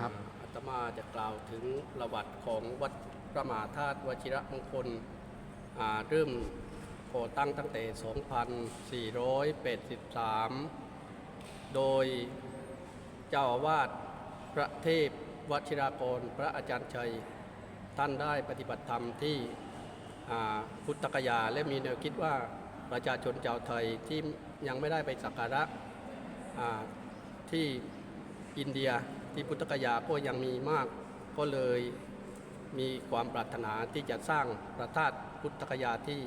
ครับอาตมาจะกล่าวถึงประวัติของวัดพระมหาธาตุวชิระมงคลเริ่มก่อตั้งตั้งแต่ 2483 โดยเจ้าอาวาสพระเทพวชิรากร พระอาจารย์ชัย ท่านได้ปฏิบัติธรรมที่พุทธกยา และมีแนวคิดว่าประชาชนชาวไทยที่ยังไม่ได้ไปสักการะอ่าที่อินเดีย ที่พุทธกยาก็ยังมีมาก ก็เลยมีความปรารถนาที่จะสร้างพระธาตุพุทธกยาที่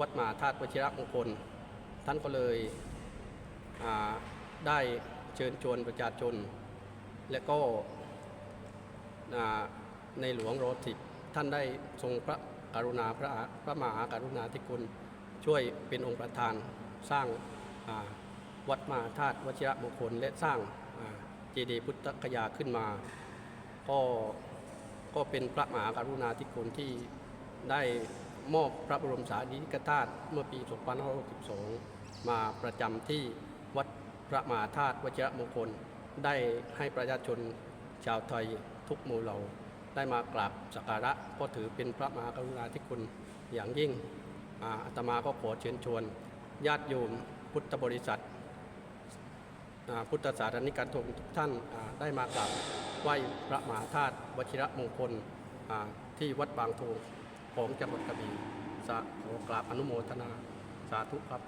วัดมหาธาตุวชิระมงคล ท่านก็เลยได้เชิญชวนประชาชน และก็ในหลวงรอสิบท่านได้ทรงพระกรุณาพระพระมหากรุณาธิคุณช่วยเป็นองค์ประธานสร้างวัดมหาธาตุวชิระมงคลและสร้าง เจดีย์พุทธคยาขึ้นมา ก็ก็เป็นพระมหากรุณาธิคุณที่ได้มอบพระบรมสารีริกธาตุเมื่อปี 2562 มาประจำที่วัดพระมหาธาตุวชิรมงคล ได้ให้ประชาชนชาวไทยทุกหมู่เหล่าได้มากราบสักการะก็ถือเป็นพระมหากรุณาธิคุณอย่างยิ่งอาตมาก็ขอเชิญชวน ญาติโยมพุทธบริษัท พุทธศาสนิกชนทุกท่านได้มากราบไหว้พระมหาธาตุวชิระมงคลที่วัดบางโทของจังหวัดกระบี่สาขอกราบอนุโมทนาสาธุครับ